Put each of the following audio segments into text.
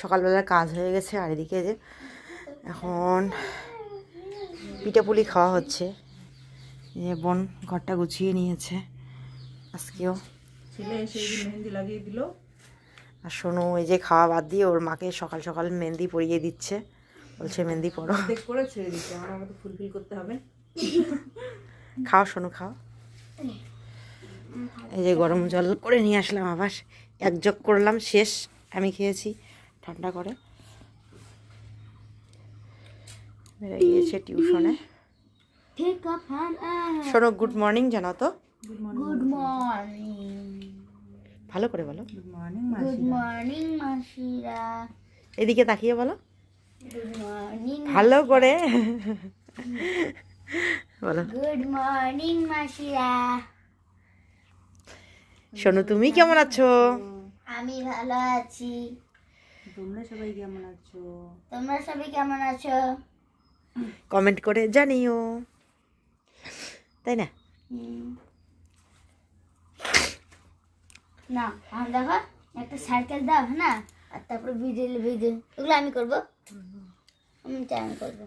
সকালবেলার কাজ হয়ে গেছে আর এদিকে যে এখন পিঠাপুলি খাওয়া হচ্ছে। যে বোন ঘরটা গুছিয়ে নিয়েছে আজকেও। মেহেন্দি লাগিয়ে দিল। আর শোনো এই যে খাওয়া বাদ দিয়ে ওর মাকে সকাল সকাল মেহেন্দি পরিয়ে দিচ্ছে। বলছে মেহেন্দি পরো। করে ছেড়ে দিচ্ছে আমার আমাকে ফুলফিল করতে হবে। খাও শোনো খাও। এই যে গরম জল করে নিয়ে আসলাম আবার এক জগ করলাম শেষ। আমি খেয়েছি। ঠান্ডা করে। বেড়ে টিউশনে। শোনো গুড মর্নিং জানো তো। ভালো করে বলো। মর্নিং মাসিরা। এদিকে তাকিয়ে বলো। ভালো করে। বলো। গুড মর্নিং মাসিরা। শোনো তুমি কেমন আছো? আমি ভালো আছি। তোমরা সবাই কেমন আছো? তোমরা সবাই কেমন আছো? কমেন্ট করে জানিও। তাই না। না আমার দেখো একটা সার্কেল দাও না আর তারপর ভিডিও ভিডিও এগুলো আমি করব? আমি চাই আমি করব।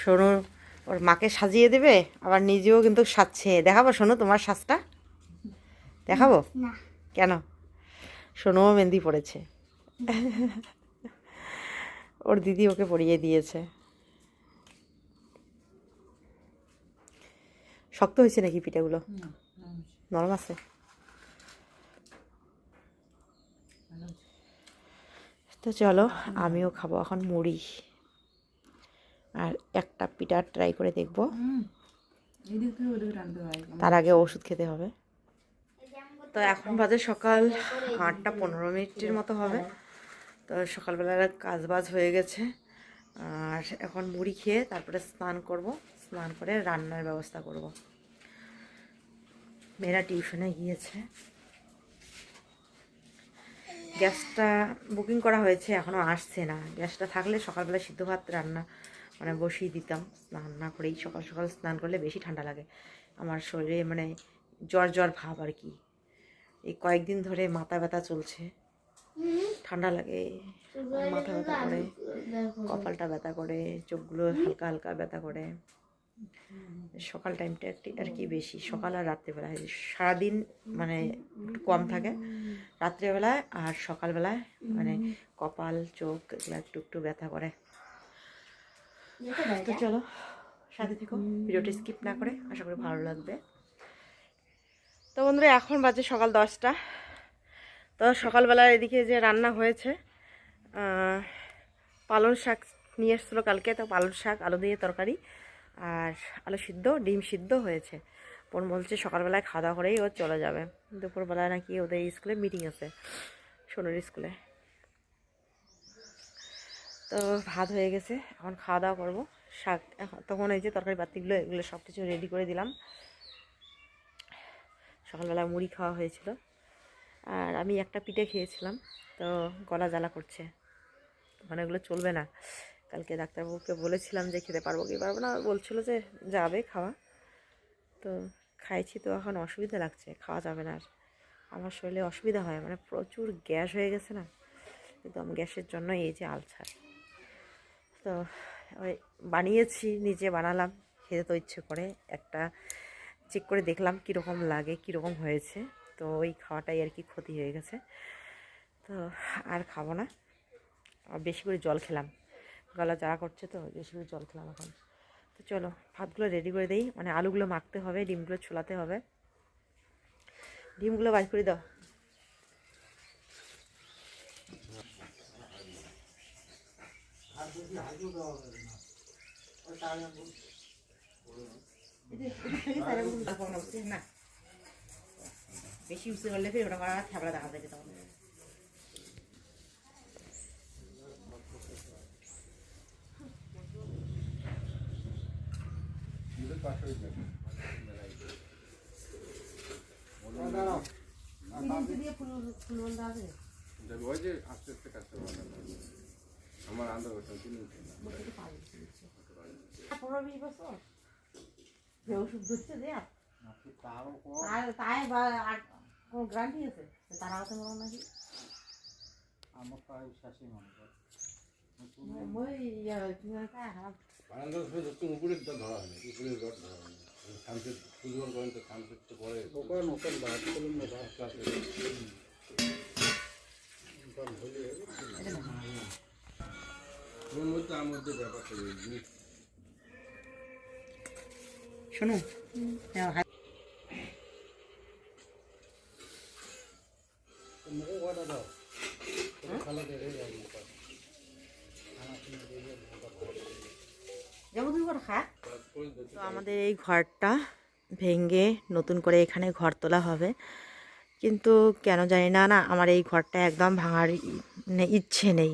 শোনো ওর মাকে সাজিয়ে দেবে আবার নিজেও কিন্তু সাজছে। দেখাবো শোনো তোমার সাজটা? দেখাবো? না। কেন? শোনো মেহেন্দি পড়েছে। ওর দিদি ওকে পরিয়ে দিয়েছে। শক্ত হয়েছে নাকি পিঠাগুলো? নরম আছে? তো চলো আমিও খাব এখন মুড়ি। আর একটা পিঠা ট্রাই করে দেখব। তার আগে ওষুধ খেতে হবে। তো এখন বাজে সকাল আটটা পনেরো মিনিটের মতো হবে। তো সকালবেলার কাজ বাজ হয়ে গেছে। আর এখন মুড়ি খেয়ে তারপরে স্নান করব। স্নান করে রান্নার ব্যবস্থা করব। মেয়েরা টিউশনে গিয়েছে। গ্যাসটা বুকিং করা হয়েছে এখনও আসছে না। গ্যাসটা থাকলে সকালবেলা সিদ্ধ ভাত, রান্না মানে বসিয়ে দিতাম। স্নান না করেই সকাল সকাল স্নান করলে বেশি ঠান্ডা লাগে। আমার শরীরে মানে জ্বর জ্বর ভাব আর কি। এই কয়েকদিন ধরে মাথা ব্যথা চলছে। ঠান্ডা লাগে মাথা ব্যথা করে কপালটা ব্যথা করে চোখগুলো হালকা হালকা ব্যথা করে। সকাল টাইমটা একটি আর কি বেশি সকাল আর রাত্রিবেলায় সারাদিন মানে একটু কম থাকে রাত্রেবেলায় আর সকালবেলায় মানে কপাল চোখ এগুলো একটু একটু ব্যথা করে। তো চলো সাথে থেকো ভিডিওটি স্কিপ না করে আশা করি ভালো লাগবে। তো বন্ধুরা এখন বাজে সকাল দশটা। তো সকালবেলা এদিকে যে রান্না হয়েছে আহ, পালং শাক নিয়ে এসেছিল কালকে তো পালং শাক আলু দিয়ে তরকারি আর আলু সিদ্ধ ডিম সিদ্ধ হয়েছে। বোন বলছে সকালবেলায় খাওয়া দাওয়া করেই ও চলে যাবে। দুপুরবেলায় নাকি ওদের স্কুলে মিটিং আছে সোনুর স্কুলে। তো ভাত হয়ে গেছে এখন খাওয়া দাওয়া করব। শাক তখন এই যে তরকারি পাতিগুলো এগুলো সব কিছু রেডি করে দিলাম। সকালবেলা মুড়ি খাওয়া হয়েছিল। আর আমি একটা পিঠে খেয়েছিলাম, তো গলা জ্বালা করছে। মানে এগুলো চলবে না। কালকে ডাক্তারবাবুকে বলেছিলাম যে খেতে পারব কি পারব না, বলছিল যে যাবে খাওয়া। তো খাইছি, তো এখন অসুবিধা লাগছে, খাওয়া যাবে না আর। আমার শরীরে অসুবিধা হয় মানে প্রচুর গ্যাস হয়ে গেছে না। একদম গ্যাসের জন্য এই যে আলসার। তো ওই বানিয়েছি, নিজে বানালাম, খেতে তো ইচ্ছে করে। একটা চেক করে দেখলাম কীরকম লাগে, কীরকম হয়েছে। তো ওই খাওয়াটাই আর কি ক্ষতি হয়ে গেছে। তো আর খাব না। বেশি করে জল খেলাম। গলা জ্বালা করছে তো, বেশি করে জল খেলাম এখন। তো চলো, ভাতগুলো রেডি করে দিই। মানে আলুগুলো মাখতে হবে, ডিমগুলো ছোলাতে হবে। ডিমগুলো বাজ করে দাও। আর যদি হাজু দাও। না বেশি উঠতে পারলে ফের ওটা করা থ্যাবড়া দেখা যাবে তখন আস্তে আস্তে কাজটা আমার আন্দাজ ওটা কিনে নিতে না। পনেরো বিশ বছর যে ওষুধ ধরছে যে আর তাই বা আর কোনো গ্যারান্টি আছে? তারা আছে মনে নাকি? আমার প্রায় শাসি মনে কর তো তো ওর মধ্যে ব্যাপারটা জিনিস শোনো। তো আমাদের এই ঘরটা ভেঙে নতুন করে এখানে ঘর তোলা হবে। কিন্তু কেন জানি না না, আমার এই ঘরটা একদম ভাঙার ইচ্ছে নেই।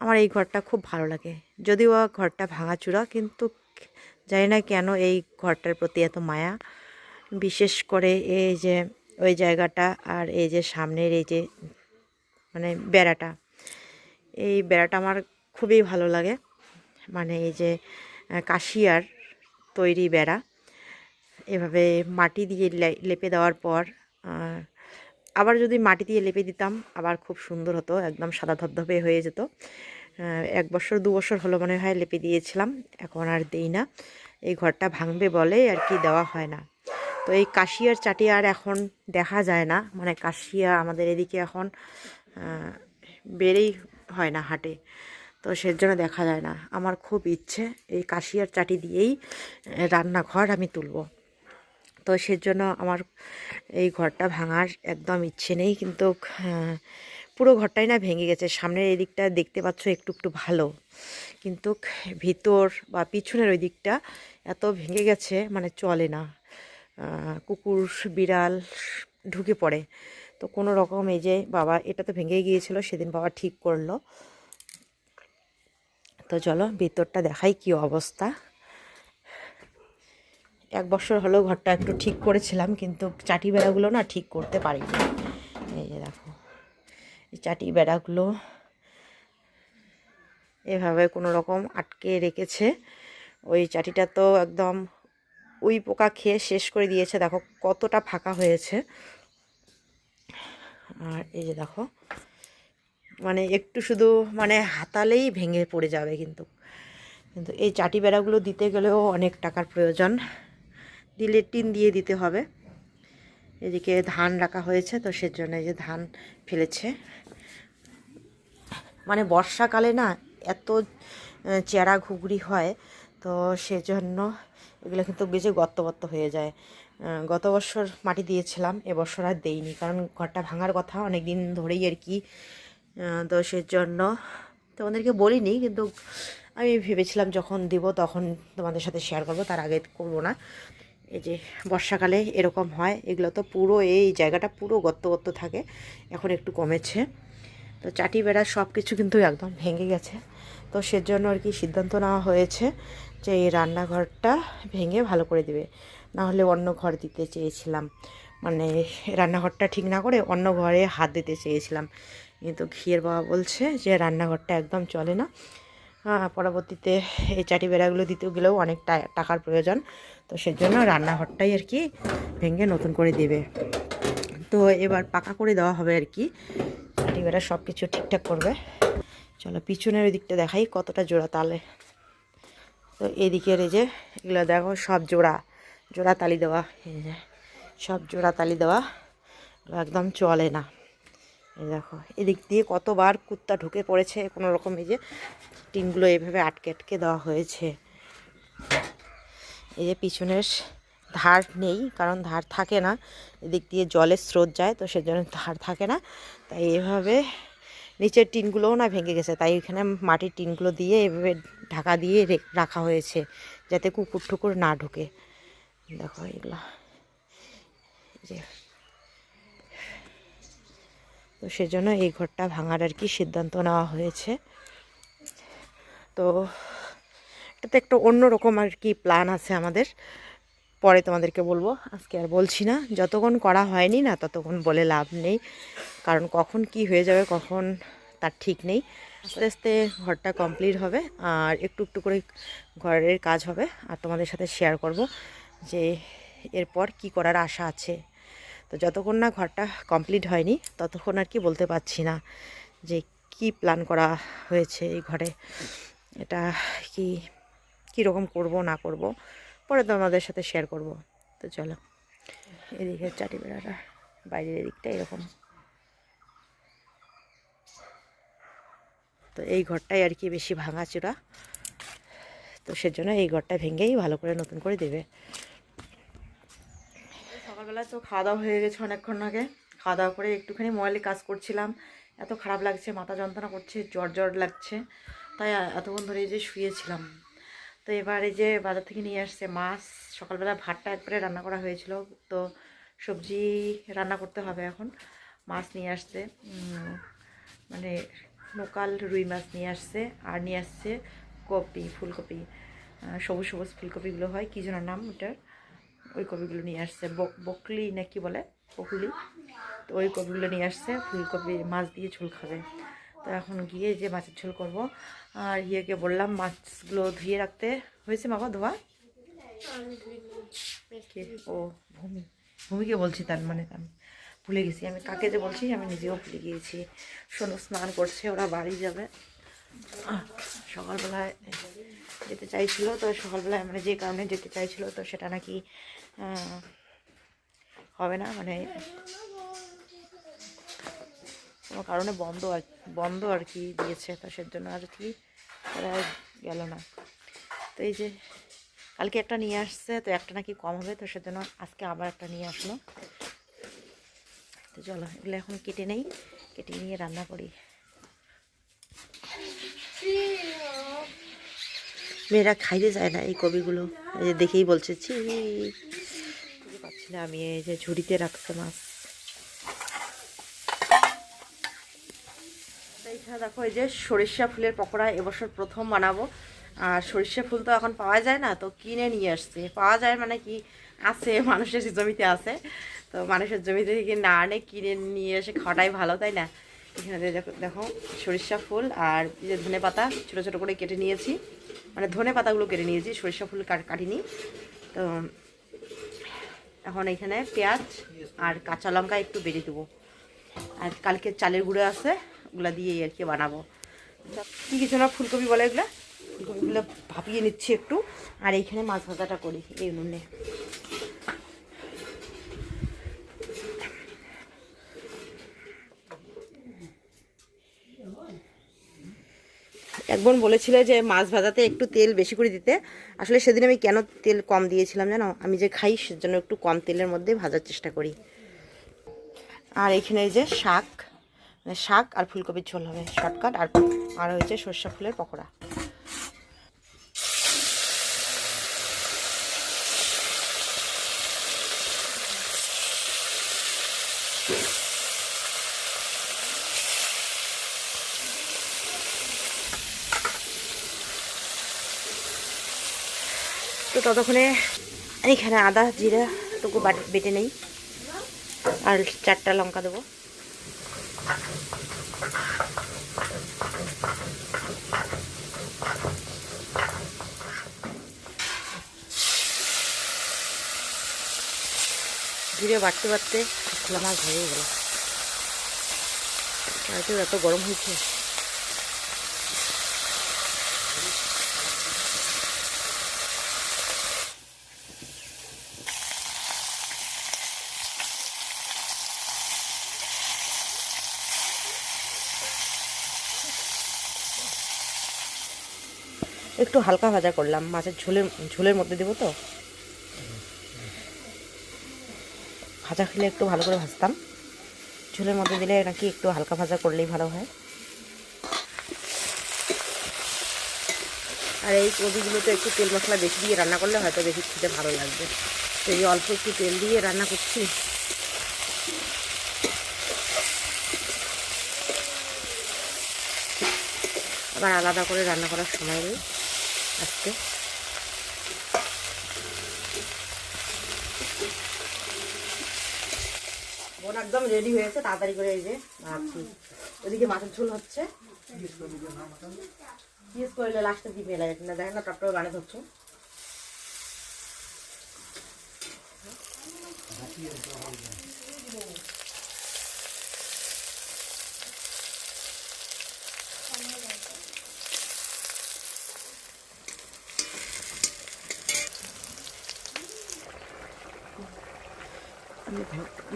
আমার এই ঘরটা খুব ভালো লাগে। যদিও ঘরটা ভাঙাচুরা কিন্তু জানি না কেন এই ঘরটার প্রতি এত মায়া। বিশেষ করে এই যে, ওই জায়গাটা আর এই যে সামনের এই যে মানে বেড়াটা। এই বেড়াটা আমার খুবই ভালো লাগে। মানে এই যে কাশিয়ার তৈরি বেড়া। এভাবে মাটি দিয়ে লেপে দেওয়ার পর আবার যদি মাটি দিয়ে লেপে দিতাম, আবার খুব সুন্দর হতো, একদম সাদা ধবধবে হয়ে যেত। এক বছর, দু বছর হলো মনে হয় লেপে দিয়েছিলাম। এখন আর দেই না। এই ঘরটা ভাঙবে বলে আর কি দেওয়া হয় না। তো এই কাশিয়ার চাটি আর এখন দেখা যায় না। মানে কাশিয়া আমাদের এদিকে এখন বেড়েই হয় না হাটে। তো সেজন্য দেখা যায় না। আমার খুব ইচ্ছে এই কাশিয়ার চাটি দিয়েই রান্নাঘর আমি তুলব। তো সেজন্য আমার এই ঘরটা ভাঙার একদম ইচ্ছে নেই। কিন্তু পুরো ঘরটাই না ভেঙে গেছে। সামনের এই দিকটা দেখতে পাচ্ছ একটু একটু ভালো। কিন্তু ভিতর বা পিছনের ওই দিকটা এত ভেঙে গেছে মানে চলে না। কুকুর, বিড়াল ঢুকে পড়ে। তো কোনো রকম এই যে বাবা, এটা তো ভেঙে গিয়েছিল, সেদিন বাবা ঠিক করল। তো চলো, ভিতরটা দেখাই কি অবস্থা। এক বছর হলো ঘরটা একটু ঠিক করেছিলাম, কিন্তু চাটি বেড়াগুলো না ঠিক করতে পারিনি। এই যে দেখো। চাটি বেড়াগুলো এভাবে কোনো রকম আটকে রেখেছে। ওই চাটিটা তো একদম উই পোকা খেয়ে শেষ করে দিয়েছে। দেখো কতটা ফাঁকা হয়েছে। আর এই যে দেখো মানে একটু শুধু মানে হাতালেই ভেঙে পড়ে যাবে কিন্তু। কিন্তু এই চাটি বেড়াগুলো দিতে গেলেও অনেক টাকার প্রয়োজন। দিলে টিন দিয়ে দিতে হবে। এদিকে ধান রাখা হয়েছে তো সেজন্য এই যে ধান ফেলেছে। মানে বর্ষাকালে না এত চেরা ঘুগরি হয়, তো সেজন্য এগুলো কিন্তু বেশি গর্ত হয়ে যায়। গত বছর মাটি দিয়েছিলাম, এবছর আর দেইনি, কারণ ঘরটা ভাঙার কথা অনেক দিন ধরেই আর কি। তো সেজন্য তোমাদেরকে বলিনি, কিন্তু আমি ভেবেছিলাম যখন দিব তখন তোমাদের সাথে শেয়ার করব, তার আগে করব না। এই যে বর্ষাকালে এরকম হয়, এগুলো তো পুরো এই জায়গাটা পুরো গর্ত থাকে, এখন একটু কমেছে। তো চাটি বেড়া সব কিছু কিন্তু একদম ভেঙে গেছে। তো সেজন্য আর কি সিদ্ধান্ত নেওয়া হয়েছে যে এই রান্নাঘরটা ভেঙে ভালো করে দিবে। না হলে অন্য ঘর দিতে চেয়েছিলাম। মানে রান্নাঘরটা ঠিক না করে অন্য ঘরে হাত দিতে চেয়েছিলাম। কিন্তু ঘিয়ের বাবা বলছে যে রান্নাঘরটা একদম চলে না। পরবর্তীতে এই চাটি বেড়াগুলো দিতে গেলেও অনেক টাকার প্রয়োজন। তো সেজন্য রান্নাঘরটাই আর কি ভেঙে নতুন করে দেবে। তো এবার পাকা করে দেওয়া হবে আর কি। চাটি বেড়া সব কিছু ঠিকঠাক করবে। চলো পিছনের ওই দিকটা দেখাই কতটা জোড়া তালে। তো এদিকের এই যে, এগুলো দেখো সব জোড়া। জোড়া তালি দেওয়া। এই যে, সব জোড়া তালি দেওয়া। একদম চলে না। এই দেখো, এদিক দিয়ে কতবার কুত্তা ঢুকে পড়েছে, কোনো রকম এই যে টিনগুলো এভাবে আটকে আটকে দেওয়া হয়েছে। এই যে পিছনের ধার নেই, কারণ ধার থাকে না। এদিক দিয়ে জলের স্রোত যায়, তো সেজন্য ধার থাকে না। তাই এভাবে নিচের টিনগুলোও না ভেঙে গেছে। তাই এখানে মাটির টিনগুলো দিয়ে এভাবে ঢাকা দিয়ে রাখা হয়েছে, যাতে কুকুর টুকুর না ঢুকে। দেখো এগুলো। যে। তো সেজন্য এই ঘরটা ভাঙার আর কি সিদ্ধান্ত নেওয়া হয়েছে। তো এটাতে একটা অন্যরকম আর কি প্ল্যান আছে আমাদের। পরে তোমাদেরকে বলব, আজকে আর বলছি না। যতক্ষণ করা হয়নি না, ততক্ষণ বলে লাভ নেই। কারণ কখন কি হয়ে যাবে, কখন তার ঠিক নেই। আস্তে আস্তে ঘরটা কমপ্লিট হবে আর একটু একটু করে ঘরের কাজ হবে। আর তোমাদের সাথে শেয়ার করব যে এরপর কি করার আশা আছে। তো যতক্ষণ না ঘরটা কমপ্লিট হয়নি, ততক্ষণ আর কি বলতে পারছি না যে কি প্ল্যান করা হয়েছে এই ঘরে। এটা কি, কীরকম করব, না করব। পরে তোমাদের সাথে শেয়ার করব। তো চলো, এদিকে চাটি বেড়াটা, বাইরের এদিকটা এরকম। তো এই ঘরটাই আর কি বেশি ভাঙা ভাঙাচোরা। তো সেজন্য এই ঘরটা ভেঙেই ভালো করে নতুন করে দেবে। সকালবেলা তো খাওয়া দাওয়া হয়ে গেছে অনেকক্ষণ আগে। খাওয়া দাওয়া করে একটুখানি মোবাইলে কাজ করছিলাম। এত খারাপ লাগছে, মাথা যন্ত্রণা করছে, জ্বর জ্বর লাগছে। তাই এতক্ষণ ধরে যে শুয়েছিলাম। তো এবার যে বাজার থেকে নিয়ে আসছে মাছ, সকালবেলা ভাতটা একবারে রান্না করা হয়েছিল, তো সবজি রান্না করতে হবে এখন। মাছ নিয়ে আসছে মানে লোকাল রুই মাছ নিয়ে আসছে, আর নিয়ে আসছে কপি, ফুলকপি। সবুজ সবুজ ফুলকপিগুলো হয়, কী যেন নাম ওটার? ওই কপিগুলো নিয়ে আসছে, বক বকলি না কি বলে? বকলি। তো ওই কপিগুলো নিয়ে আসছে, ফুলকপি মাছ দিয়ে ঝোল খাবে। তো এখন গিয়ে যে মাছের ঝোল করব। আর ইয়েকে বললাম মাছগুলো ধুয়ে রাখতে। হয়েছে বাবা ধোয়া? ও, ভূমি। ভূমিকে বলছি তার মানে আমি ভুলে গেছি। আমি কাকে যে বলছি আমি নিজেও ভুলে গিয়েছি। সোনু স্নান করছে, ওরা বাড়ি যাবে। সকালবেলায় যেতে চাইছিল, তো সকালবেলায় মানে যে কারণে যেতে চাইছিল, তো সেটা নাকি হবে না। মানে কোনো কারণে বন্ধ আর বন্ধ আর কি দিয়েছে, তো সেজন্য আর কি তারা গেল না। তো এই যে কালকে একটা নিয়ে আসছে, তো একটা নাকি কম হবে, তো সেজন্য আজকে আবার একটা নিয়ে আসলো। তো চলো, এগুলো এখন কেটে নেই, কেটে নিয়ে রান্না করি। মেয়েরা খাইতে যায় না এই কবিগুলো, এই যে দেখেই বলছে, ছি। পারছি না আমি, এই যে ঝুড়িতে রাখছে মাছ। তো এইখানে দেখো এই যে সরিষা ফুলের পকোড়া এবছর প্রথম বানাবো। আর সরিষা ফুল তো এখন পাওয়া যায় না, তো কিনে নিয়ে আসছে। পাওয়া যায় মানে কি আছে, মানুষের জমিতে আছে। তো মানুষের জমিতে থেকে না আনে, কিনে নিয়ে এসে খাওয়াটাই ভালো, তাই না? এখানে দেখো সরিষা ফুল আর যে ধনে পাতা ছোটো ছোটো করে কেটে নিয়েছি। মানে ধনে পাতাগুলো কেটে নিয়েছি, সরিষা ফুল কাট- কাটিনি। তো এখন এখানে পেঁয়াজ আর কাঁচা লঙ্কা একটু বেটে দেবো। আর কালকে চালের গুঁড়ো আছে ওগুলা দিয়ে আর কি বানাবো। কী কিছু না, ফুলকপি বলে এগুলো? ফুলকপিগুলো ভাপিয়ে নিচ্ছি একটু। আর এইখানে মাছ ভাজাটা করি, এই উনুনে। একজন বলেছিল যে মাছ ভাজাতে একটু তেল বেশি করে দিতে। আসলে সেদিন আমি কেন তেল কম দিয়েছিলাম জানো? আমি যে খাই সেজন্য একটু কম তেলের মধ্যে ভাজার চেষ্টা করি। আর এখানে যে শাক। শাক আর ফুলকপির ঝোল হবে, শর্টকাট আর আর হয়েছে সর্ষা ফুলের পকোড়া। তো ততক্ষণে এইখানে আদা, জিরা টুকু বেটে নেই। আর চারটা লঙ্কা দেবো। জিরে বাড়তে বাড়তে খোলা মাছ হয়ে গেল। এত গরম হয়েছে। একটু হালকা ভাজা করলাম। মাছের ঝোলের ঝোলের মধ্যে দেবো তো। ভাজা খেলে একটু ভালো করে ভাজতাম। ঝোলের মধ্যে দিলে নাকি একটু হালকা ভাজা করলেই ভালো হয়। আর এই কবিগুলোতে একটু তেল মশলা বেশি দিয়ে রান্না করলে হয়তো বেশি খেতে ভালো লাগবে। তো এই অল্প একটু তেল দিয়ে রান্না করছি। আবার আলাদা করে রান্না করার সময় নেই। আজকে। বোন একদম রেডি হয়েছে, তাড়াতাড়ি করে এই যে বানাচ্ছি ওদিকে মাছের ঝোল হচ্ছে। পিস করলে লাস্টে দিবে লাগে না দেখেন না টপটপে বানিয়ে ধরছো। আমি ধর-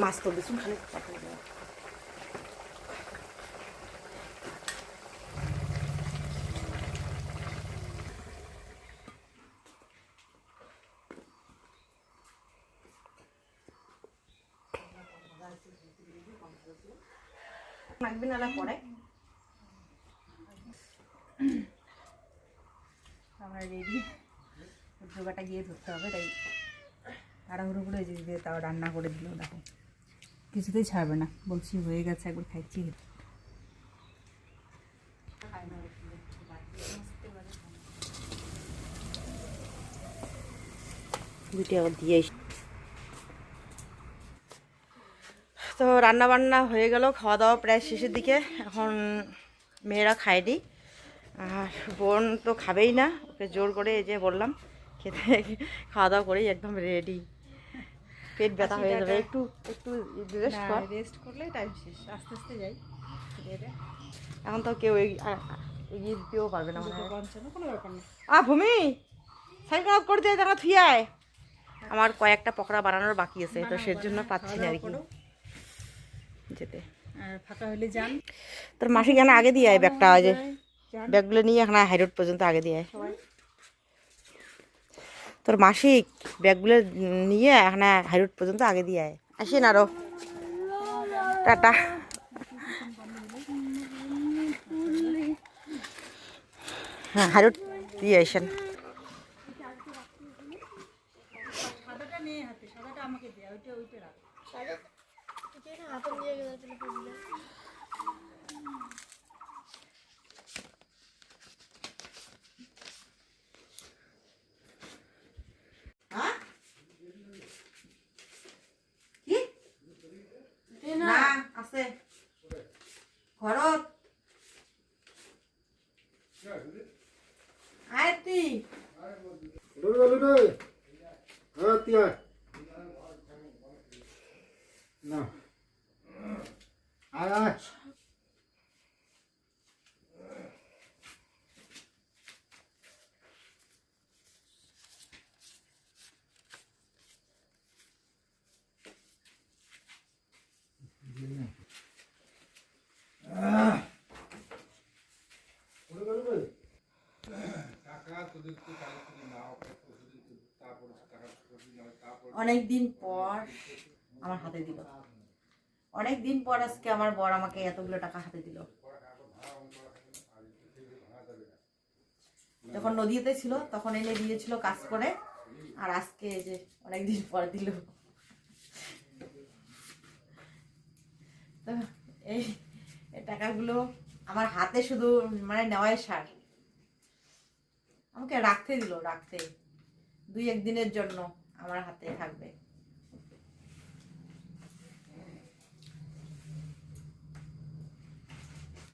মাছ তো বেশি খালি পাঠাই দেবো লাগবে না রেডি জোগাটা গিয়ে ধরতে হবে, তাই তাড়াহুড়ো করে যে তাও রান্না করে দিল, দেখো। কিছুতেই ছাড়বে না। বলছি, হয়ে গেছে, একবার খাইছি। আবার তো রান্না বান্না হয়ে গেল খাওয়া দাওয়া প্রায় শেষের দিকে। এখন মেয়েরা খায়নি। আর বোন তো খাবেই না, ওকে জোর করে এই যে বললাম, খেতে খাওয়া দাওয়া করেই একদম রেডি পেট ব্যথা হয়ে যাবে। একটু একটু রেস্ট কর। রেস্ট করলে টাইম শেষ। আস্তে আস্তে যাই। এখন তো কেউ এগিয়ে দিতেও পারবে না মনে হয়। আ ভূমি! সাইকেল অফ করে দিয়ে দেখা থুয়ায় আমার কয়েকটা পকোড়া বানানোর বাকি আছে তো সেজন্য পাচ্ছি না আর কি। যেতে। আর ফাঁকা হলে যান। তোর মাসি কেন আগে দিয়ে আয় ব্যাগটা ওই যে ব্যাগগুলো নিয়ে এখন হাইরোড পর্যন্ত আগে দিয়ে আয়। তোর মাসিক ব্যাগগুলো নিয়ে এখন হাইরোড পর্যন্ত আগে দিয়ে আয়। আসেন আরও। টাটা। হ্যাঁ হাইরোড দিয়ে আসেন। না আছে ঘৰত আয় তুই। লুডু লুডু হ্যাঁ তিয়া না আয়। অনেক দিন পর আমার হাতে দিল। অনেক দিন পর আজকে আমার বর আমাকে এতগুলো টাকা হাতে দিল। যখন নদীতে ছিল, তখন এনে দিয়েছিল কাজ করে, আর আজকে যে অনেক দিন পর দিল। তো এই টাকাগুলো আমার হাতে শুধু মানে নেওয়াই সার। আমাকে রাখতে দিল, রাখতে। দুই একদিনের জন্য আমার হাতে থাকবে।